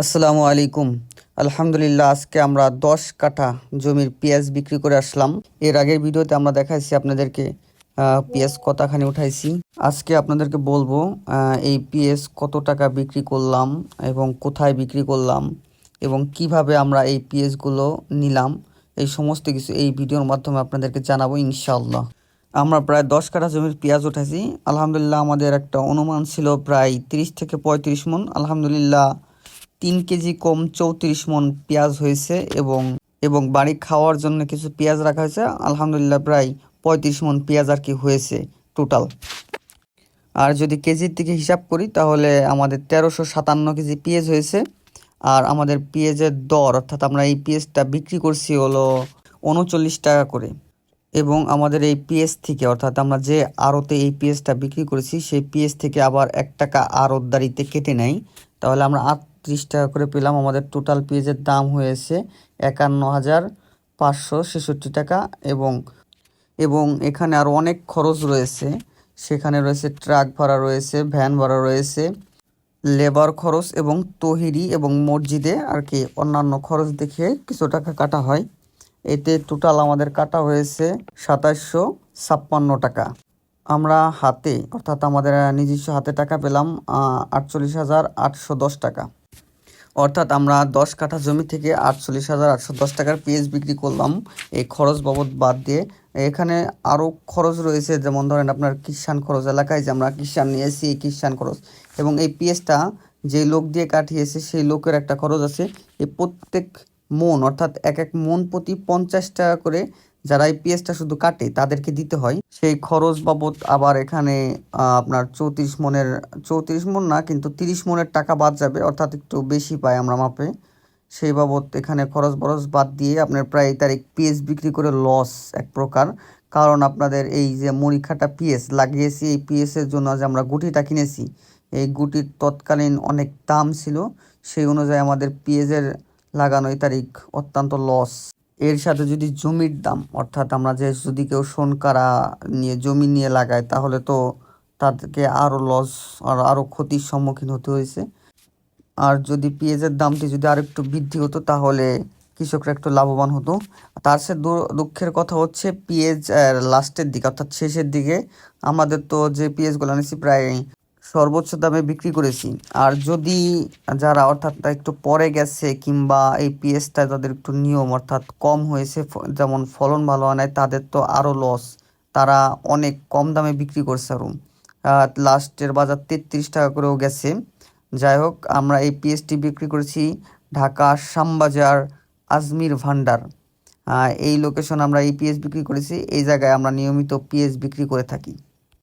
আসসালামু আলাইকুম। আলহামদুলিল্লাহ, আজকে আমরা দশ কাঠা জমির পেঁয়াজ বিক্রি করে আসলাম। এর আগের ভিডিওতে আমরা দেখাইছি আপনাদেরকে পেঁয়াজ কতখানি উঠাইছি। আজকে আপনাদেরকে বলব এই পেঁয়াজ কত টাকা বিক্রি করলাম এবং কোথায় বিক্রি করলাম এবং কীভাবে আমরা এই পেঁয়াজগুলো নিলাম। এই সমস্ত কিছু এই ভিডিওর মাধ্যমে আপনাদেরকে জানাব ইনশাআল্লাহ। আমরা প্রায় দশ কাঠা জমির পেঁয়াজ উঠাইছি। আলহামদুলিল্লাহ, আমাদের একটা অনুমান ছিল প্রায় তিরিশ থেকে পঁয়ত্রিশ মন। আলহামদুলিল্লাহ তিন কেজি কম চৌত্রিশ মন পেঁয়াজ হয়েছে এবং এবং বাড়ি খাওয়ার জন্য কিছু পেঁয়াজ রাখা হয়েছে। আলহামদুলিল্লাহ প্রায় পঁয়ত্রিশ মন পেঁয়াজ আর কি হয়েছে টোটাল আর যদি কেজির দিকে হিসাব করি, তাহলে আমাদের তেরোশো সাতান্ন কেজি পেঁয়াজ হয়েছে। আর আমাদের পেঁয়াজের দর, অর্থাৎ আমরা এই পেঁয়াজটা বিক্রি করছি হলো উনচল্লিশ টাকা করে। এবং আমাদের এই পিএস থেকে, অর্থাৎ আমরা যে আড়তে এই পিএসটা বিক্রি করেছি, সেই পিএস থেকে আবার এক টাকা আড়তদারিতে কেটে নেয় তাহলে আমরা আটত্রিশ টাকা করে পেলাম। আমাদের টোটাল পেঁয়াজের দাম হয়েছে একান্ন হাজার পাঁচশো ছেষট্টি টাকা এবং এবং এখানে আরও অনেক খরচ রয়েছে। সেখানে রয়েছে ট্রাক ভাড়া রয়েছে ভ্যান ভাড়া রয়েছে লেবার খরচ এবং তহিরি এবং মসজিদে আর কি অন্যান্য খরচ দেখে কিছু টাকা কাটা হয়। এতে টোটাল আমাদের কাটা হয়েছে সাতাশশো ছাপ্পান্ন টাকা। আমরা হাতে, অর্থাৎ আমাদের নিজস্ব হাতে টাকা পেলাম আটচল্লিশ হাজার আটশো দশ টাকা। অর্থাৎ আমরা দশ কাঠা জমি থেকে আটচল্লিশ হাজার আটশো দশ টাকার পেঁয়াজ বিক্রি করলাম। এই খরচ বাবদ বাদ দিয়ে এখানে আরও খরচ রয়েছে, যেমন ধরেন আপনার কিষান খরচ এলাকায় যে আমরা কিষান নিয়েছি এই কিষান খরচ। এবং এই পেঁয়াজটা যে লোক দিয়ে কাটিয়েছে, সেই লোকের একটা খরচ আছে। এই প্রত্যেক মন, অর্থাৎ এক এক মন প্রতি পঞ্চাশ টাকা করে যারা এই শুধু কাটে, তাদেরকে দিতে হয়। সেই খরচ বাবদ আবার এখানে আপনার চৌত্রিশ মনের, চৌত্রিশ মন না, কিন্তু তিরিশ মনের টাকা বাদ যাবে, অর্থাৎ একটু বেশি পাই আমরা মাপে। সেই বাবদ এখানে খরচ বরচ বাদ দিয়ে আপনার প্রায় তারিখ পিএস বিক্রি করে লস এক প্রকার। কারণ আপনাদের এই যে মরিখাটা পিএস লাগিয়েছি এই পিএসের জন্য যে আমরা গুটিটা কিনেছি, এই গুটির তৎকালীন অনেক দাম ছিল। সেই অনুযায়ী আমাদের পিএসের লাগানো এই তারিখ অত্যন্ত লস এর সাথে যদি জমির দাম, অর্থাৎ আমরা যে যদি কেউ সোনকারা নিয়ে জমি নিয়ে লাগায়, তাহলে তো তাদেরকে আরও লস আর আরও ক্ষতির সম্মুখীন হতে হয়েছে। আর যদি পেঁয়াজের দামটি যদি আরেকটু বৃদ্ধি হতো, তাহলে কৃষকরা একটু লাভবান হতো। তার সে দুঃখের কথা হচ্ছে, পেঁয়াজ লাস্টের দিকে, অর্থাৎ শেষের দিকে, আমাদের তো যে পেঁয়াজগুলো আনেছি, প্রায় সর্বোচ্চ দামে বিক্রি করেছি। আর যদি যারা অর্থাৎ একটু পরে গেছে কিংবা এই পিএসটা তাদের একটু নিয়ম অর্থাৎ কম হয়েছে যেমন ফলন ভালো হয় নাই, তাদের তো আরও লস তারা অনেক কম দামে বিক্রি করছে আরও লাস্টের বাজার তেত্রিশ টাকা করেও গেছে। যাই হোক, আমরা এই পিএসটি বিক্রি করেছি ঢাকা শ্যামবাজার আজমির ভান্ডার। এই লোকেশন আমরা এই পিএস বিক্রি করেছি। এই জায়গায় আমরা নিয়মিত পিএস বিক্রি করে থাকি।